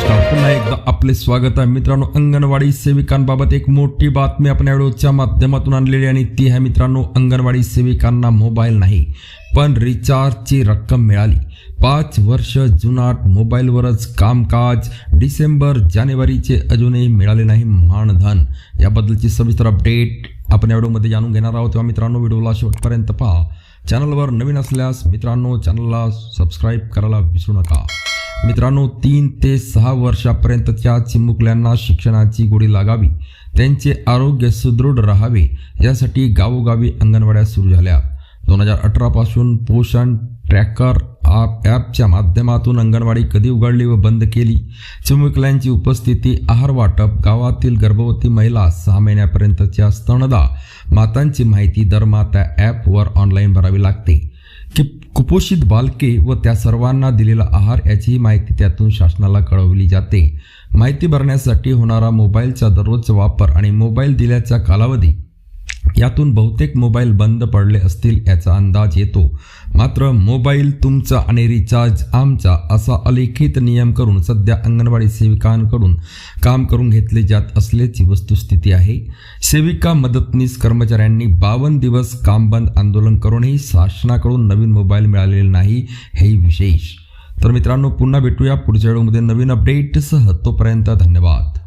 एकदा आपले स्वागत आहे. मित्रांनो अंगणवाडी सेविकांबाबत एक मोठी बातमी आपण या व्हिडिओच्या माध्यमातून आणलेली आणि ती आहे मित्रांनो अंगणवाडी सेविकांना मोबाईल नाही पण रिचार्जची रक्कम मिळाली. पाच वर्ष जुनाट मोबाईलवरच कामकाज डिसेंबर जानेवारीचे अजूनही मिळाले नाही मानधन. याबद्दलची सविस्तर अपडेट आपण या व्हिडिओमध्ये जाणून घेणार आहोत. तेव्हा मित्रांनो व्हिडिओला शेवटपर्यंत पहा. चॅनलवर नवीन असल्यास मित्रांनो चॅनलला सबस्क्राईब करायला विसरू नका. मित्रांनो तीन ते सहा वर्षापर्यंतच्या चिमुकल्यांना शिक्षणाची गोडी लागावी त्यांचे आरोग्य सुदृढ राहावे यासाठी गावोगावी अंगणवाड्या सुरू झाल्या. दोन हजार अठरापासून पोषण ट्रॅकर ॲपच्या माध्यमातून अंगणवाडी कधी उघडली व बंद केली? चिमुकल्यांची उपस्थिती आहार वाटप गावातील गर्भवती महिला सहा महिन्यापर्यंतच्या स्तनदा मातांची माहिती दर माता ॲपवर ऑनलाईन भरावी लागते. की कुपोषित बालके व त्या सर्वांना दिलेला आहार याचीही माहिती त्यातून शासनाला कळवली जाते. माहिती भरण्यासाठी होणारा मोबाईलचा दररोजचा वापर आणि मोबाईल दिल्याचा कालावधी यातून बहुतेक मोबाईल बंद पडले असतील याचा अंदाज येतो. मात्र मोबाईल तुमचा आणि रिचार्ज आमचा असा अलिखित नियम करून सध्या अंगणवाडी सेविकांकडून काम करून घेतले जात असल्याची वस्तुस्थिती आहे. सेविका मदतनीस कर्मचाऱ्यांनी बावन्न दिवस काम बंद आंदोलन करूनही शासनाकडून नवीन मोबाईल मिळालेले नाही हे विशेष. तर मित्रांनो पुन्हा भेटूया पुढच्या व्हिडिओमध्ये नवीन अपडेटसह. तोपर्यंत धन्यवाद.